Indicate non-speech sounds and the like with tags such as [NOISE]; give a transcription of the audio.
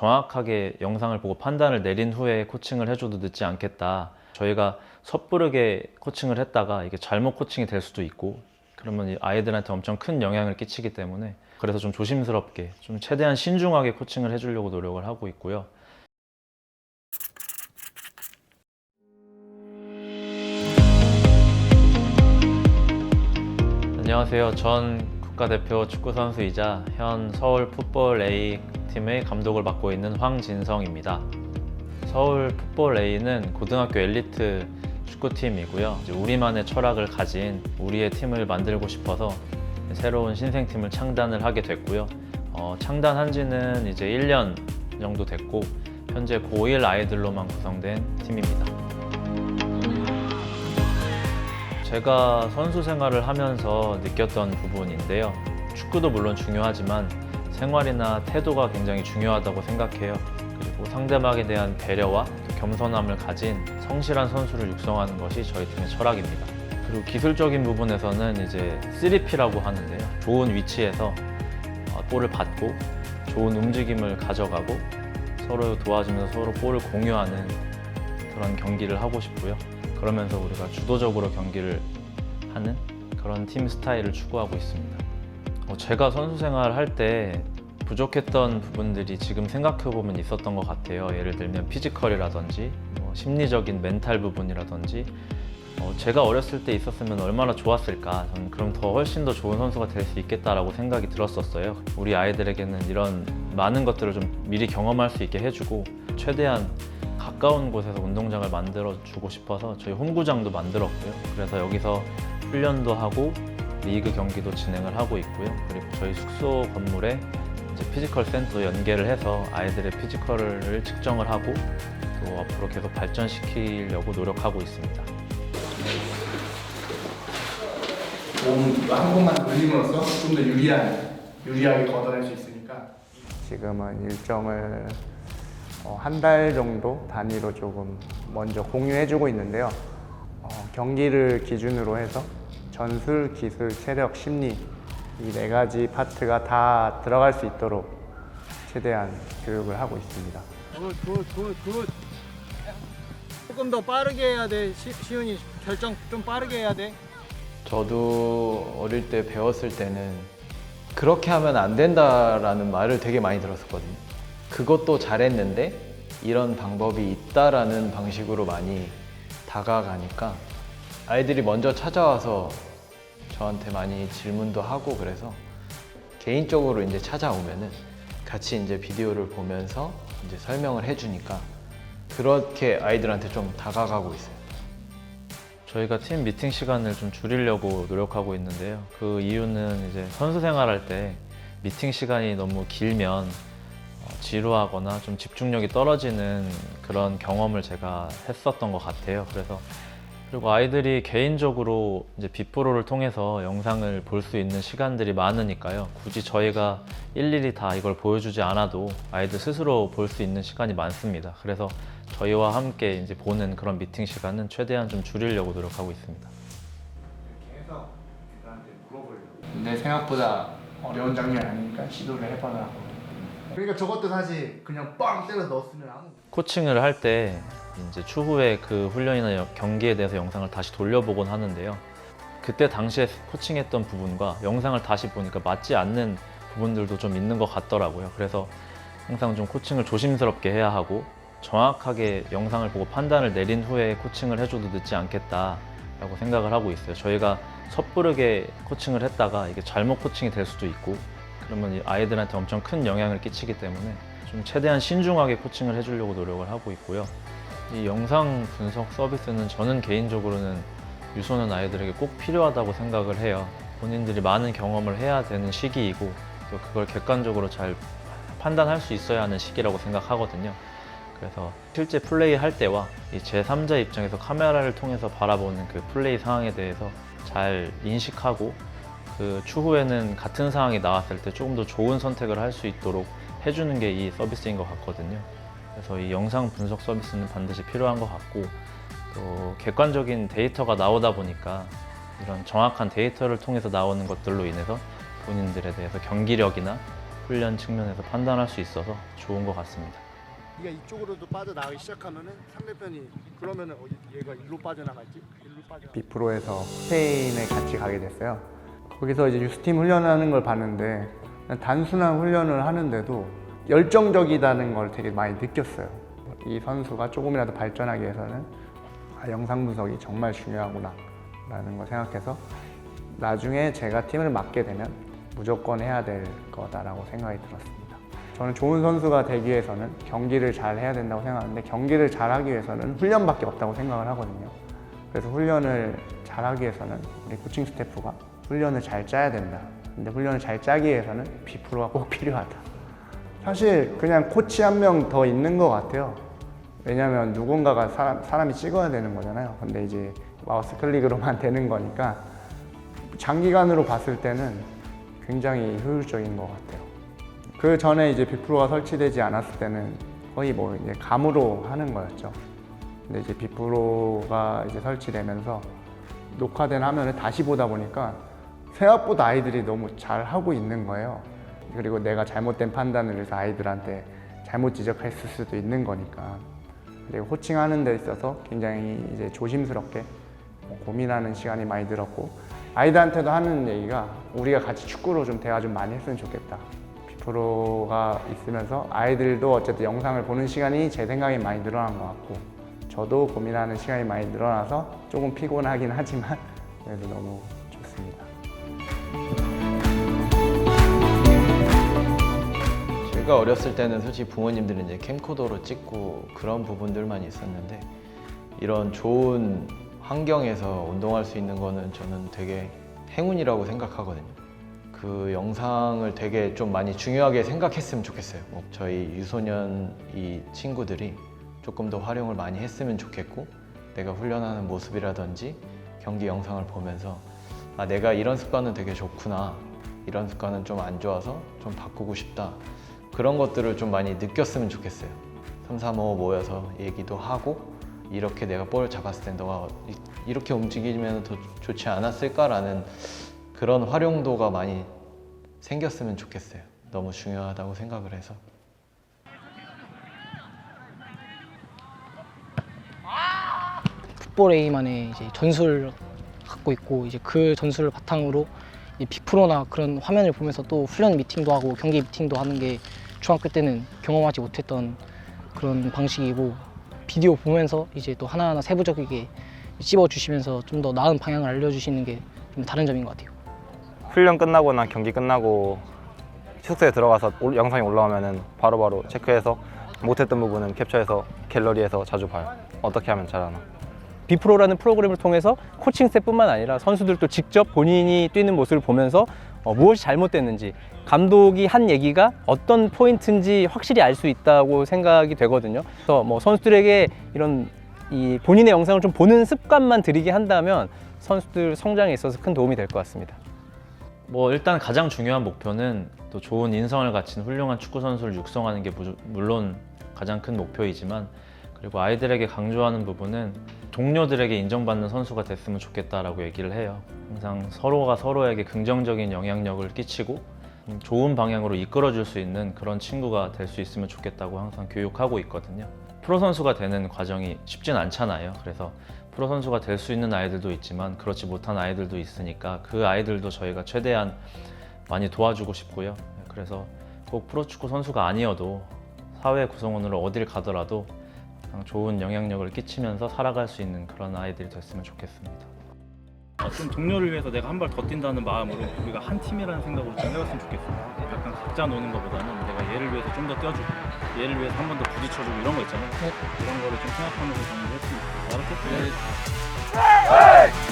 정확하게 영상을 보고 판단을 내린 후에 코칭을 해줘도 늦지 않겠다. 저희가 섣부르게 코칭을 했다가 이게 잘못 코칭이 될 수도 있고 그러면 이 아이들한테 엄청 큰 영향을 끼치기 때문에 그래서 좀 조심스럽게 좀 최대한 신중하게 코칭을 해주려고 노력을 하고 있고요. 안녕하세요. 전 국가대표 축구 선수이자 현 서울 풋볼 A 팀의 감독을 맡고 있는 황진성입니다. 서울 풋볼 A는 고등학교 엘리트 축구팀이고요. 우리만의 철학을 가진 우리의 팀을 만들고 싶어서 새로운 신생팀을 창단을 하게 됐고요. 어, 창단한 지는 이제 1년 정도 됐고 현재 고1 아이들로만 구성된 팀입니다. 제가 선수 생활을 하면서 느꼈던 부분인데요. 축구도 물론 중요하지만 생활이나 태도가 굉장히 중요하다고 생각해요. 그리고 상대방에 대한 배려와 또 겸손함을 가진 성실한 선수를 육성하는 것이 저희 팀의 철학입니다. 그리고 기술적인 부분에서는 이제 3P라고 하는데요. 좋은 위치에서 어, 볼을 받고 좋은 움직임을 가져가고 서로 도와주면서 서로 볼을 공유하는 그런 경기를 하고 싶고요. 그러면서 우리가 주도적으로 경기를 하는 그런 팀 스타일을 추구하고 있습니다. 어, 제가 선수 생활 할 때 부족했던 부분들이 지금 생각해 보면 있었던 것 같아요. 예를 들면 피지컬이라든지 뭐 심리적인 멘탈 부분이라든지 어, 제가 어렸을 때 있었으면 얼마나 좋았을까. 저는 그럼 더 훨씬 더 좋은 선수가 될 수 있겠다라고 생각이 들었었어요. 우리 아이들에게는 이런 많은 것들을 좀 미리 경험할 수 있게 해주고 최대한 가까운 곳에서 운동장을 만들어 주고 싶어서 저희 홈구장도 만들었고요. 그래서 여기서 훈련도 하고 리그 경기도 진행을 하고 있고요. 그리고 저희 숙소 건물에 이제 피지컬 센터 연계를 해서 아이들의 피지컬을 측정을 하고 또 앞으로 계속 발전시키려고 노력하고 있습니다. 몸한 번만 늘림으로써 좀 더 유리한 유리하게 걷어낼 수 있으니까 지금은 일정을 어, 한달 정도 단위로 조금 먼저 공유해주고 있는데요. 어, 경기를 기준으로 해서 전술, 기술, 체력, 심리 이 네 가지 파트가 다 들어갈 수 있도록 최대한 교육을 하고 있습니다. 굿굿굿굿 조금 더 빠르게 해야 돼 시, 시윤이 결정 좀 빠르게 해야 돼 저도 어릴 때 배웠을 때는 그렇게 하면 안 된다라는 말을 되게 많이 들었었거든요. 그것도 잘했는데 이런 방법이 있다라는 방식으로 많이 다가가니까 아이들이 먼저 찾아와서 저한테 많이 질문도 하고 그래서 개인적으로 이제 찾아오면은 같이 이제 비디오를 보면서 이제 설명을 해주니까 그렇게 아이들한테 좀 다가가고 있어요. 저희가 팀 미팅 시간을 좀 줄이려고 노력하고 있는데요. 그 이유는 이제 선수 생활할 때 미팅 시간이 너무 길면 어, 지루하거나 좀 집중력이 떨어지는 그런 경험을 제가 했었던 것 같아요. 그래서 그리고 아이들이 개인적으로 이제 빅프로를 통해서 영상을 볼 수 있는 시간들이 많으니까요. 굳이 저희가 일일이 다 이걸 보여주지 않아도 아이들 스스로 볼 수 있는 시간이 많습니다. 그래서 저희와 함께 이제 보는 그런 미팅 시간은 최대한 좀 줄이려고 노력하고 있습니다. 애들한테 물어보려고 근데 생각보다 어려운 장면이 아니니까 시도를 해봐라 그러니까 저것도 사실 그냥 빵 때려 넣었으면 아무 코칭을 할 때 이제 추후에 그 훈련이나 여- 경기에 대해서 영상을 다시 돌려보곤 하는데요. 그때 당시에 코칭했던 부분과 영상을 다시 보니까 맞지 않는 부분들도 좀 있는 것 같더라고요. 그래서 항상 좀 코칭을 조심스럽게 해야 하고 정확하게 영상을 보고 판단을 내린 후에 코칭을 해줘도 늦지 않겠다라고 생각을 하고 있어요. 저희가 섣부르게 코칭을 했다가 이게 잘못 코칭이 될 수도 있고 그러면 이 아이들한테 엄청 큰 영향을 끼치기 때문에 좀 최대한 신중하게 코칭을 해주려고 노력을 하고 있고요. 이 영상 분석 서비스는 저는 개인적으로는 유소년 아이들에게 꼭 필요하다고 생각을 해요. 본인들이 많은 경험을 해야 되는 시기이고 또 그걸 객관적으로 잘 판단할 수 있어야 하는 시기라고 생각하거든요. 그래서 실제 플레이 할 때와 이 제3자 입장에서 카메라를 통해서 바라보는 그 플레이 상황에 대해서 잘 인식하고 그 추후에는 같은 상황이 나왔을 때 조금 더 좋은 선택을 할 수 있도록 해주는 게 이 서비스인 것 같거든요. 그래서 이 영상 분석 서비스는 반드시 필요한 것 같고 또 객관적인 데이터가 나오다 보니까 이런 정확한 데이터를 통해서 나오는 것들로 인해서 본인들에 대해서 경기력이나 훈련 측면에서 판단할 수 있어서 좋은 것 같습니다. 네가 이쪽으로도 빠져나가기 시작하면은 상대편이 그러면은 어, 얘가 일로 빠져나갈지 일로 빠져. 비프로에서 스페인에 같이 가게 됐어요. 거기서 이제 유스팀 훈련하는 걸 봤는데 단순한 훈련을 하는데도 열정적이다는 걸 되게 많이 느꼈어요. 이 선수가 조금이라도 발전하기 위해서는 아, 영상 분석이 정말 중요하구나 라는 걸 생각해서 나중에 제가 팀을 맡게 되면 무조건 해야 될 거다라고 생각이 들었습니다. 저는 좋은 선수가 되기 위해서는 경기를 잘 해야 된다고 생각하는데 경기를 잘 하기 위해서는 훈련밖에 없다고 생각을 하거든요. 그래서 훈련을 잘 하기 위해서는 우리 코칭 스태프가 훈련을 잘 짜야 된다. 근데 훈련을 잘 짜기 위해서는 비프로가 꼭 [LAUGHS] 필요하다. 사실 그냥 코치 한 명 더 있는 것 같아요. 왜냐하면 누군가가 사람, 사람이 찍어야 되는 거잖아요. 근데 이제 마우스 클릭으로만 [LAUGHS] 되는 거니까 장기간으로 봤을 때는 굉장히 효율적인 것 같아요. 그 전에 이제 비프로가 설치되지 않았을 때는 거의 뭐 이제 감으로 하는 거였죠. 근데 이제 비프로가 이제 설치되면서 녹화된 화면을 다시 보다 보니까 생각보다 아이들이 너무 잘 하고 있는 거예요. 그리고 내가 잘못된 판단을 해서 아이들한테 잘못 지적했을 수도 있는 거니까. 그리고 호칭하는 데 있어서 굉장히 이제 조심스럽게 고민하는 시간이 많이 들었고 아이들한테도 하는 얘기가 우리가 같이 축구로 좀 대화 좀 많이 했으면 좋겠다. 비프로가 있으면서 아이들도 어쨌든 영상을 보는 시간이 제 생각에 많이 늘어난 것 같고 저도 고민하는 시간이 많이 늘어나서 조금 피곤하긴 하지만 그래도 너무 좋습니다. 제가 어렸을 때는 솔직히 부모님들은 이제 캠코더로 찍고 그런 부분들만 있었는데 이런 좋은 환경에서 운동할 수 있는 거는 저는 되게 행운이라고 생각하거든요. 그 영상을 되게 좀 많이 중요하게 생각했으면 좋겠어요. 뭐 저희 유소년 이 친구들이 조금 더 활용을 많이 했으면 좋겠고 내가 훈련하는 모습이라든지 경기 영상을 보면서 아 내가 이런 습관은 되게 좋구나 이런 습관은 좀 안 좋아서 좀 바꾸고 싶다 그런 것들을 좀 많이 느꼈으면 좋겠어요. 3, 4, 5 모여서 얘기도 하고 이렇게 내가 볼을 잡았을 때 너가 이- 이렇게 움직이면 더 좋지 않았을까라는 그런 활용도가 많이 생겼으면 좋겠어요. 너무 중요하다고 생각을 해서. 풋볼 A만의 이제 전술을 갖고 있고 이제 그 전술을 바탕으로 이 비프로나 그런 화면을 보면서 또 훈련 미팅도 하고 경기 미팅도 하는 게 중학교 때는 경험하지 못했던 그런 방식이고 비디오 보면서 이제 또 하나하나 세부적이게 찝어 주시면서 좀 더 나은 방향을 알려주시는 게 좀 다른 점인 것 같아요. 훈련 끝나거나 경기 끝나고 숙소에 들어가서 올- 영상이 올라오면은 바로바로 체크해서 못했던 부분은 캡처해서 갤러리에서 자주 봐요. 어떻게 하면 잘하나. 비프로라는 프로그램을 통해서 코칭 스태프뿐만 아니라 선수들도 직접 본인이 뛰는 모습을 보면서 어, 무엇이 잘못됐는지 감독이 한 얘기가 어떤 포인트인지 확실히 알 수 있다고 생각이 되거든요. 그래서 뭐 선수들에게 이런 이 본인의 영상을 좀 보는 습관만 들이게 한다면 선수들 성장에 있어서 큰 도움이 될 것 같습니다. 뭐 일단 가장 중요한 목표는 또 좋은 인성을 갖춘 훌륭한 축구 선수를 육성하는 게 무- 물론 가장 큰 목표이지만 그리고 아이들에게 강조하는 부분은 동료들에게 인정받는 선수가 됐으면 좋겠다라고 얘기를 해요. 항상 서로가 서로에게 긍정적인 영향력을 끼치고 음, 좋은 방향으로 이끌어줄 수 있는 그런 친구가 될 수 있으면 좋겠다고 항상 교육하고 있거든요. 프로 선수가 되는 과정이 쉽진 않잖아요. 그래서 프로 선수가 될 수 있는 아이들도 있지만 그렇지 못한 아이들도 있으니까 그 아이들도 저희가 최대한 많이 도와주고 싶고요. 그래서 꼭 프로축구 선수가 아니어도 사회 구성원으로 어딜 가더라도 좋은 영향력을 끼치면서 살아갈 수 있는 그런 아이들이 됐으면 좋겠습니다. 좀 동료를 위해서 내가 한 발 더 뛴다는 마음으로 우리가 한 팀이라는 생각으로 좀 해봤으면 좋겠어요. 약간 각자 노는 것보다는 내가 얘를 위해서 좀 더 뛰어주고 얘를 위해서 한 번 더 부딪혀주고 이런 거 있잖아요. 그런 거를 좀 생각하면서 좀 했으면 좋겠어요. 알았겠죠?